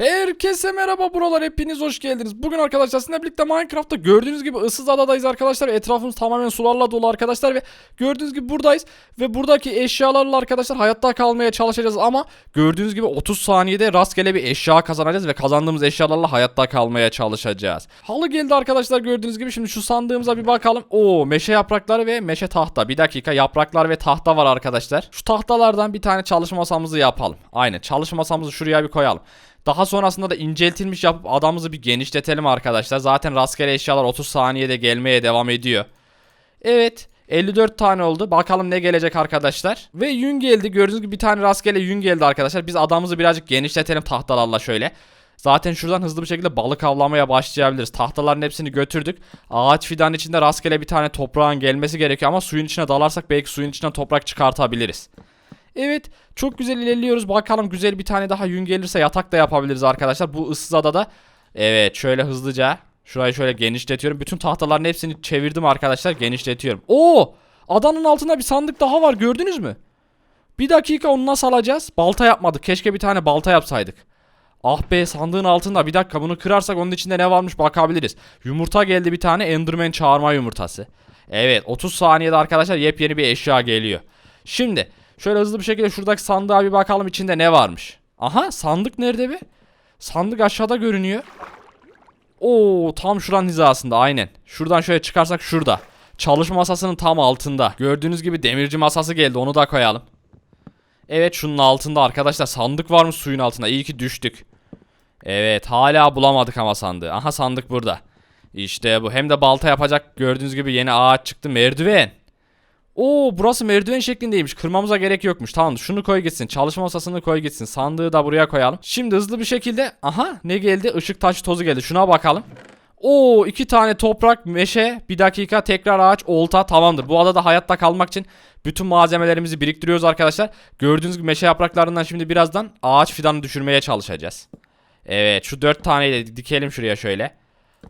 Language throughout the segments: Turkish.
Herkese merhaba buralar hepiniz hoş geldiniz. Bugün arkadaşlar sizinle birlikte Minecraft'ta gördüğünüz gibi ıssız adadayız arkadaşlar. Etrafımız tamamen sularla dolu arkadaşlar ve gördüğünüz gibi buradayız. Ve buradaki eşyalarla arkadaşlar hayatta kalmaya çalışacağız ama gördüğünüz gibi 30 saniyede rastgele bir eşya kazanacağız ve kazandığımız eşyalarla hayatta kalmaya çalışacağız. Halı geldi arkadaşlar gördüğünüz gibi şimdi şu sandığımıza bir bakalım. Oo meşe yaprakları ve meşe tahta. Bir dakika yapraklar ve tahta var arkadaşlar. Şu tahtalardan bir tane çalışma masamızı yapalım. Aynen çalışma masamızı şuraya bir koyalım. Daha sonrasında da inceltilmiş yapıp adamımızı bir genişletelim arkadaşlar. Zaten rastgele eşyalar 30 saniyede gelmeye devam ediyor. Evet. 54 tane oldu. Bakalım ne gelecek arkadaşlar. Ve yün geldi. Gördüğünüz gibi bir tane rastgele yün geldi arkadaşlar. Biz adamımızı birazcık genişletelim tahtalarla şöyle. Zaten şuradan hızlı bir şekilde balık avlamaya başlayabiliriz. Tahtaların hepsini götürdük. Ağaç fidanın içinde rastgele bir tane toprağın gelmesi gerekiyor ama suyun içine dalarsak belki suyun içinden toprak çıkartabiliriz. Evet çok güzel ilerliyoruz. Bakalım güzel bir tane daha yün gelirse yatak da yapabiliriz arkadaşlar. Bu ıssız adada. Evet şöyle hızlıca. Şurayı şöyle genişletiyorum. Bütün tahtaların hepsini çevirdim arkadaşlar. Genişletiyorum. Oo! Adanın altında bir sandık daha var gördünüz mü? Bir dakika onu nasıl alacağız? Balta yapmadık. Keşke bir tane balta yapsaydık. Ah be sandığın altında bir dakika bunu kırarsak onun içinde ne varmış bakabiliriz. Yumurta geldi bir tane Enderman çağırma yumurtası. Evet 30 saniyede arkadaşlar yepyeni bir eşya geliyor. Şimdi şöyle hızlı bir şekilde şuradaki sandığa bir bakalım içinde ne varmış. Aha sandık nerede be? Sandık aşağıda görünüyor. Oo tam şuranın hizasında aynen. Şuradan şöyle çıkarsak şurada. Çalışma masasının tam altında. Gördüğünüz gibi demirci masası geldi onu da koyalım. Evet şunun altında arkadaşlar sandık varmış suyun altında. İyi ki düştük. Evet hala bulamadık ama sandığı. Aha sandık burada. İşte bu hem de balta yapacak gördüğünüz gibi yeni ağaç çıktı merdiven. Oo burası merdiven şeklindeymiş. Kırmamıza gerek yokmuş. Tamam şunu koy gitsin. Çalışma masasını koy gitsin. Sandığı da buraya koyalım. Şimdi hızlı bir şekilde aha ne geldi? Işık taş tozu geldi. Şuna bakalım. Oo iki tane toprak, meşe, bir dakika tekrar ağaç, olta tamamdır. Bu adada hayatta kalmak için bütün malzemelerimizi biriktiriyoruz arkadaşlar. Gördüğünüz gibi meşe yapraklarından şimdi birazdan ağaç fidanı düşürmeye çalışacağız. Evet şu dört taneyi de dikelim şuraya şöyle.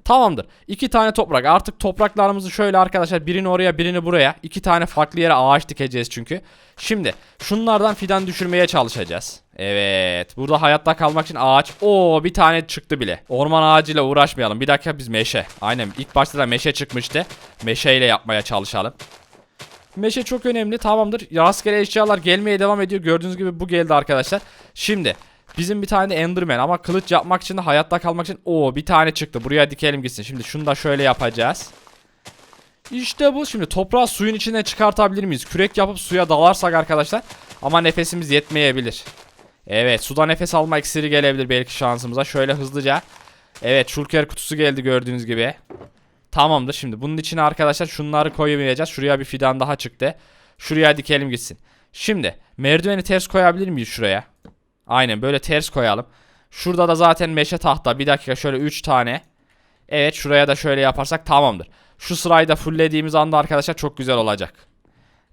Tamamdır. İki tane toprak. Artık topraklarımızı şöyle arkadaşlar birini oraya birini buraya. iki tane farklı yere ağaç dikeceğiz çünkü. Şimdi şunlardan fidan düşürmeye çalışacağız. Evet. Burada hayatta kalmak için ağaç. Oo bir tane çıktı bile. Orman ağacıyla uğraşmayalım. Bir dakika biz meşe. Aynen ilk başta da meşe çıkmıştı. Meşeyle yapmaya çalışalım. Meşe çok önemli. Tamamdır. Rastgele eşyalar gelmeye devam ediyor. Gördüğünüz gibi bu geldi arkadaşlar. Şimdi Bizim bir tane de Enderman ama kılıç yapmak için de hayatta kalmak için o bir tane çıktı. Buraya dikelim gitsin. Şimdi şunu da şöyle yapacağız. İşte bu. Şimdi toprağı suyun içine çıkartabilir miyiz? Kürek yapıp suya dalarsak arkadaşlar. Ama nefesimiz yetmeyebilir. Evet suda nefes alma iksiri gelebilir belki şansımıza. Şöyle hızlıca. Evet şulker kutusu geldi gördüğünüz gibi. Tamamdır şimdi bunun içine arkadaşlar şunları koyamayacağız. Şuraya bir fidan daha çıktı. Şuraya dikelim gitsin. Şimdi merdiveni ters koyabilir miyiz şuraya? Aynen böyle ters koyalım. Şurada da zaten meşe tahta. Bir dakika şöyle 3 tane. Evet şuraya da şöyle yaparsak tamamdır. Şu sırayı da fulllediğimiz anda arkadaşlar çok güzel olacak.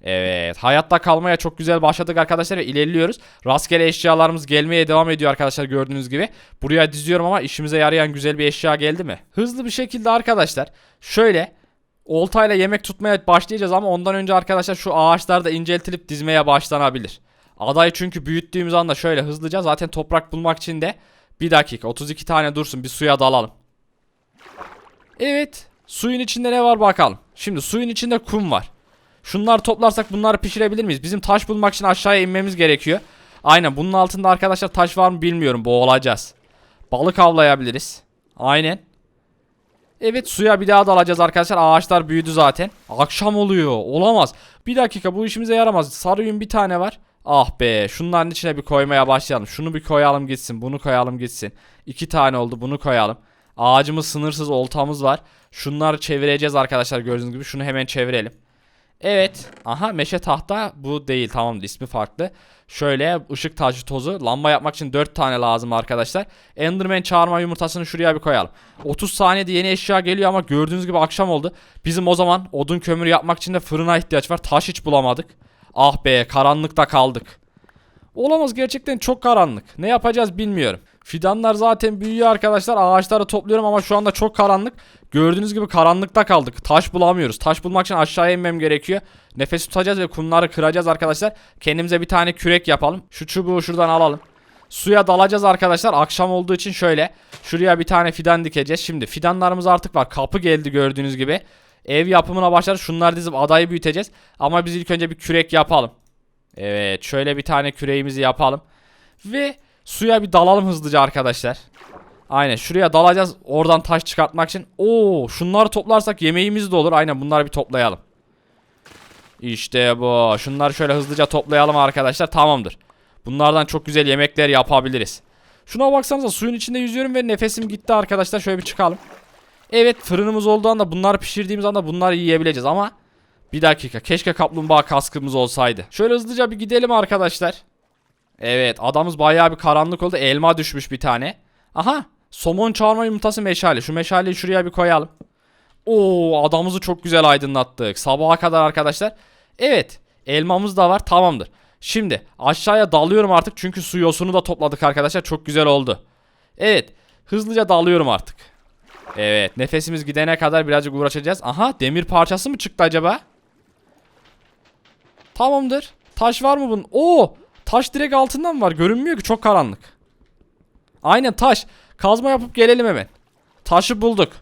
Evet hayatta kalmaya çok güzel başladık arkadaşlar ve ilerliyoruz. Rastgele eşyalarımız gelmeye devam ediyor arkadaşlar gördüğünüz gibi. Buraya diziyorum ama işimize yarayan güzel bir eşya geldi mi? Hızlı bir şekilde arkadaşlar şöyle oltayla yemek tutmaya başlayacağız ama ondan önce arkadaşlar şu ağaçlar da inceltilip dizmeye başlanabilir. Adayı çünkü büyüttüğümüz anda şöyle hızlıca zaten toprak bulmak için de bir dakika 32 tane dursun bir suya dalalım. Evet suyun içinde ne var bakalım. Şimdi suyun içinde kum var. Şunları toplarsak bunları pişirebilir miyiz? Bizim taş bulmak için aşağıya inmemiz gerekiyor. Aynen bunun altında arkadaşlar taş var mı bilmiyorum boğulacağız. Balık avlayabiliriz. Aynen. Evet suya bir daha dalacağız arkadaşlar. Ağaçlar büyüdü zaten. Akşam oluyor. Olamaz. Bir dakika bu işimize yaramaz. Sarı yün bir tane var. Ah be şunların içine bir koymaya başlayalım. Şunu bir koyalım gitsin. Bunu koyalım gitsin. İki tane oldu bunu koyalım. Ağacımız sınırsız oltamız var. Şunları çevireceğiz arkadaşlar gördüğünüz gibi. Şunu hemen çevirelim. Evet. Aha meşe tahta bu değil tamam ismi farklı. Şöyle ışık tacı tozu. Lamba yapmak için 4 tane lazım arkadaşlar. Enderman çağırma yumurtasını şuraya bir koyalım. 30 saniyede yeni eşya geliyor ama gördüğünüz gibi akşam oldu. Bizim o zaman odun kömürü yapmak için de fırına ihtiyaç var. Taş hiç bulamadık. Ah be karanlıkta kaldık. Olamaz gerçekten çok karanlık. Ne yapacağız bilmiyorum. Fidanlar zaten büyüyor arkadaşlar. Ağaçları topluyorum ama şu anda çok karanlık. Gördüğünüz gibi karanlıkta kaldık. Taş bulamıyoruz. Taş bulmak için aşağıya inmem gerekiyor. Nefes tutacağız ve kumları kıracağız arkadaşlar. Kendimize bir tane kürek yapalım. Şu çubuğu şuradan alalım. suya dalacağız arkadaşlar. Akşam olduğu için şöyle şuraya bir tane fidan dikeceğiz. Şimdi fidanlarımız artık var. Kapı geldi gördüğünüz gibi. Ev yapımına başladık. Şunları dizip adayı büyüteceğiz. Ama biz ilk önce bir kürek yapalım. Evet şöyle bir tane küreğimizi yapalım. Ve suya bir dalalım hızlıca arkadaşlar. Aynen şuraya dalacağız oradan taş çıkartmak için. Oo şunları toplarsak yemeğimiz de olur. Aynen bunları bir toplayalım. İşte bu. Şunları şöyle hızlıca toplayalım arkadaşlar. Tamamdır. Bunlardan çok güzel yemekler yapabiliriz. Şuna baksanıza suyun içinde yüzüyorum ve nefesim gitti arkadaşlar. Şöyle bir çıkalım. Evet fırınımız olduğu anda bunları pişirdiğimiz anda bunları yiyebileceğiz ama bir dakika keşke kaplumbağa kaskımız olsaydı. Şöyle hızlıca bir gidelim arkadaşlar. Evet adamız bayağı bir karanlık oldu. Elma düşmüş bir tane. Aha somon çağırma yumurtası meşale. Şu meşaleyi şuraya bir koyalım. Oo adamımızı çok güzel aydınlattık. Sabaha kadar arkadaşlar. Evet elmamız da var tamamdır. Şimdi aşağıya dalıyorum artık çünkü su yosunu da topladık arkadaşlar. Çok güzel oldu. Evet hızlıca dalıyorum artık. Evet nefesimiz gidene kadar birazcık uğraşacağız. Aha demir parçası mı çıktı acaba? Tamamdır. Taş var mı bunun? Oo taş direkt altından mı var? Görünmüyor ki çok karanlık. Aynen taş. Kazma yapıp gelelim hemen. Taşı bulduk.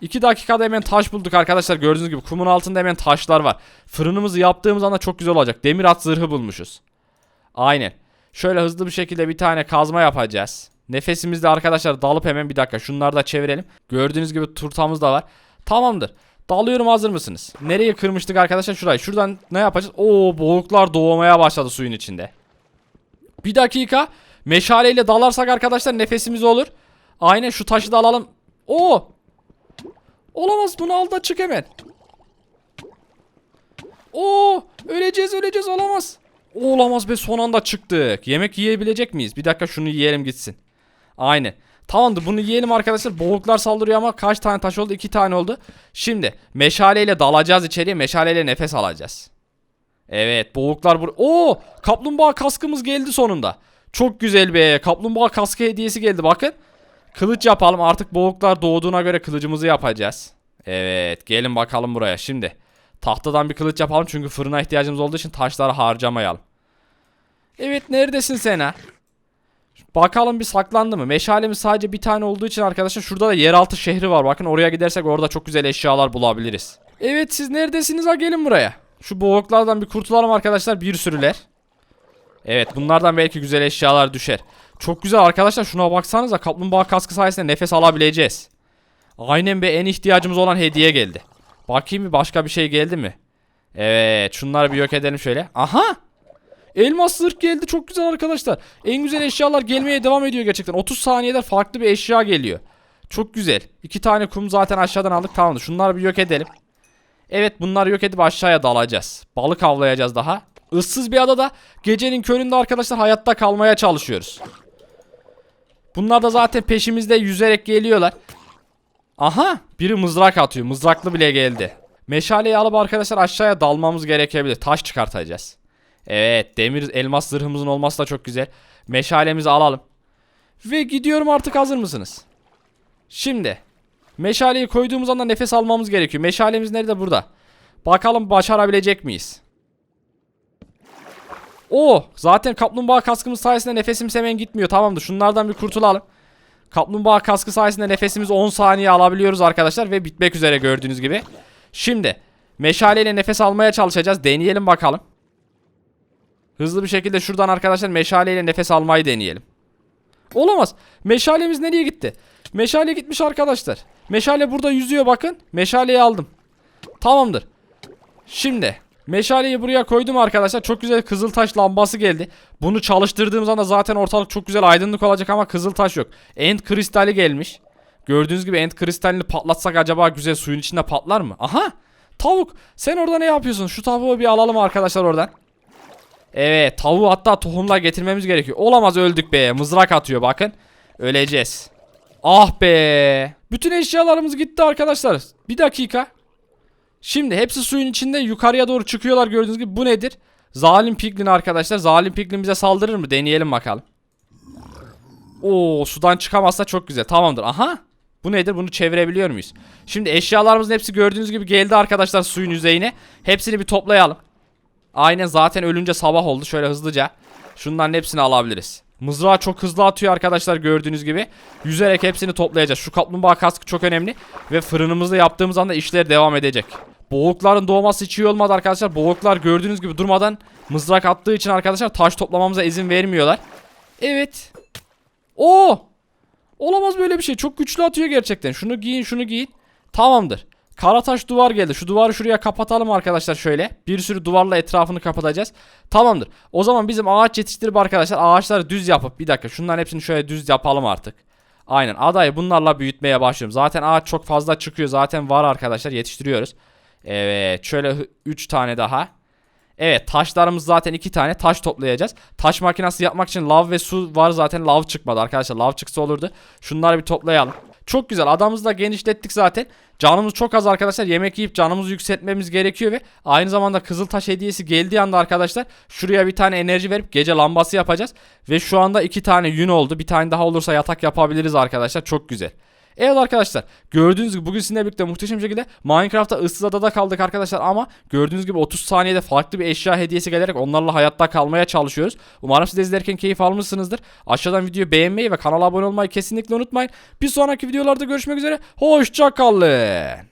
2 dakikada hemen taş bulduk arkadaşlar. Gördüğünüz gibi kumun altında hemen taşlar var. Fırınımızı yaptığımız anda çok güzel olacak. Demir at zırhı bulmuşuz. Aynen. Şöyle hızlı bir şekilde bir tane kazma yapacağız. Nefesimizde arkadaşlar dalıp hemen bir dakika şunları da çevirelim. Gördüğünüz gibi turtamız da var. Tamamdır. Dalıyorum hazır mısınız? Nereye kırmıştık arkadaşlar? Şurayı. Şuradan ne yapacağız? Oo boğuklar doğmaya başladı suyun içinde. Bir dakika. Meşaleyle dalarsak arkadaşlar nefesimiz olur. Aynen şu taşı da alalım. Oo. Olamaz bunu al da çık hemen. Oo öleceğiz öleceğiz olamaz. Olamaz be son anda çıktık. Yemek yiyebilecek miyiz? Bir dakika şunu yiyelim gitsin. Aynen. Tamamdır bunu yiyelim arkadaşlar. Boğuklar saldırıyor ama kaç tane taş oldu? İki tane oldu. Şimdi meşaleyle dalacağız içeriye. Meşaleyle nefes alacağız. Evet boğuklar bur... Oo kaplumbağa kaskımız geldi sonunda. Çok güzel be. Kaplumbağa kaskı hediyesi geldi bakın. Kılıç yapalım. Artık boğuklar doğduğuna göre kılıcımızı yapacağız. Evet gelin bakalım buraya. Şimdi tahtadan bir kılıç yapalım. Çünkü fırına ihtiyacımız olduğu için taşları harcamayalım. Evet neredesin sen ha? Bakalım bir saklandı mı? Meşalemiz sadece bir tane olduğu için arkadaşlar şurada da yeraltı şehri var. Bakın oraya gidersek orada çok güzel eşyalar bulabiliriz. Evet siz neredesiniz ha gelin buraya. Şu boğuklardan bir kurtulalım arkadaşlar bir sürüler. Evet bunlardan belki güzel eşyalar düşer. Çok güzel arkadaşlar şuna baksanıza kaplumbağa kaskı sayesinde nefes alabileceğiz. Aynen be en ihtiyacımız olan hediye geldi. Bakayım bir başka bir şey geldi mi? Evet şunları bir yok edelim şöyle. Aha! Elmas zırh geldi çok güzel arkadaşlar. En güzel eşyalar gelmeye devam ediyor gerçekten. 30 saniyede farklı bir eşya geliyor. Çok güzel. İki tane kum zaten aşağıdan aldık tamamdır. Şunları bir yok edelim. Evet bunları yok edip aşağıya dalacağız. Balık avlayacağız daha. Issız bir adada gecenin köründe arkadaşlar hayatta kalmaya çalışıyoruz. Bunlar da zaten peşimizde yüzerek geliyorlar. Aha biri mızrak atıyor. Mızraklı bile geldi. Meşaleyi alıp arkadaşlar aşağıya dalmamız gerekebilir. Taş çıkartacağız. Evet demir elmas zırhımızın olması da çok güzel. Meşalemizi alalım. Ve gidiyorum artık hazır mısınız? Şimdi meşaleyi koyduğumuz anda nefes almamız gerekiyor. Meşalemiz nerede? Burada. Bakalım başarabilecek miyiz? Oo, zaten kaplumbağa kaskımız sayesinde nefesimiz hemen gitmiyor. Tamamdır. Şunlardan bir kurtulalım. Kaplumbağa kaskı sayesinde nefesimizi 10 saniye alabiliyoruz arkadaşlar ve bitmek üzere gördüğünüz gibi. Şimdi meşaleyle nefes almaya çalışacağız. Deneyelim bakalım. Hızlı bir şekilde şuradan arkadaşlar meşaleyle nefes almayı deneyelim. Olamaz. Meşalemiz nereye gitti? Meşale gitmiş arkadaşlar. Meşale burada yüzüyor bakın. Meşaleyi aldım. Tamamdır. Şimdi meşaleyi buraya koydum arkadaşlar. Çok güzel kızıltaş lambası geldi. Bunu çalıştırdığımız anda zaten ortalık çok güzel aydınlık olacak ama kızıltaş yok. End kristali gelmiş. Gördüğünüz gibi end kristalini patlatsak acaba güzel suyun içinde patlar mı? Aha! Tavuk sen orada ne yapıyorsun? Şu tavuğu bir alalım arkadaşlar oradan. Evet tavuğu hatta tohumla getirmemiz gerekiyor. Olamaz öldük be. Mızrak atıyor bakın. Öleceğiz. Ah be. Bütün eşyalarımız gitti arkadaşlar. Bir dakika. Şimdi hepsi suyun içinde yukarıya doğru çıkıyorlar gördüğünüz gibi. Bu nedir? Zalim piglin arkadaşlar. Zalim piglin bize saldırır mı? Deneyelim bakalım. Oo sudan çıkamazsa çok güzel. Tamamdır. Aha. Bu nedir? Bunu çevirebiliyor muyuz? Şimdi eşyalarımızın hepsi gördüğünüz gibi geldi arkadaşlar suyun yüzeyine. Hepsini bir toplayalım. Aynen zaten ölünce sabah oldu. Şöyle hızlıca. Şunların hepsini alabiliriz. Mızrağı çok hızlı atıyor arkadaşlar gördüğünüz gibi. Yüzerek hepsini toplayacağız. Şu kaplumbağa kaskı çok önemli. Ve fırınımızda yaptığımız anda işler devam edecek. Boğukların doğması hiç iyi olmadı arkadaşlar. Boğuklar gördüğünüz gibi durmadan mızrak attığı için arkadaşlar taş toplamamıza izin vermiyorlar. Evet. Oo! Olamaz böyle bir şey. Çok güçlü atıyor gerçekten. Şunu giyin, şunu giyin. Tamamdır. Karataş duvar geldi. Şu duvarı şuraya kapatalım arkadaşlar şöyle. Bir sürü duvarla etrafını kapatacağız. Tamamdır. O zaman bizim ağaç yetiştirip arkadaşlar ağaçları düz yapıp bir dakika şunların hepsini şöyle düz yapalım artık. Aynen adayı bunlarla büyütmeye başlıyorum. Zaten ağaç çok fazla çıkıyor. Zaten var arkadaşlar yetiştiriyoruz. Evet şöyle 3 tane daha. Evet taşlarımız zaten iki tane taş toplayacağız. Taş makinesi yapmak için lav ve su var zaten lav çıkmadı arkadaşlar. Lav çıksa olurdu. Şunları bir toplayalım. Çok güzel adamımızı da genişlettik zaten. Canımız çok az arkadaşlar. Yemek yiyip canımızı yükseltmemiz gerekiyor ve aynı zamanda Kızıltaş hediyesi geldiği anda arkadaşlar şuraya bir tane enerji verip gece lambası yapacağız. Ve şu anda iki tane yün oldu. Bir tane daha olursa yatak yapabiliriz arkadaşlar. Çok güzel. Evet arkadaşlar gördüğünüz gibi bugün sizinle birlikte muhteşem şekilde Minecraft'ta ıssız adada kaldık arkadaşlar ama gördüğünüz gibi 30 saniyede farklı bir eşya hediyesi gelerek onlarla hayatta kalmaya çalışıyoruz. Umarım siz de izlerken keyif almışsınızdır. Aşağıdan videoyu beğenmeyi ve kanala abone olmayı kesinlikle unutmayın. Bir sonraki videolarda görüşmek üzere. Hoşçakalın.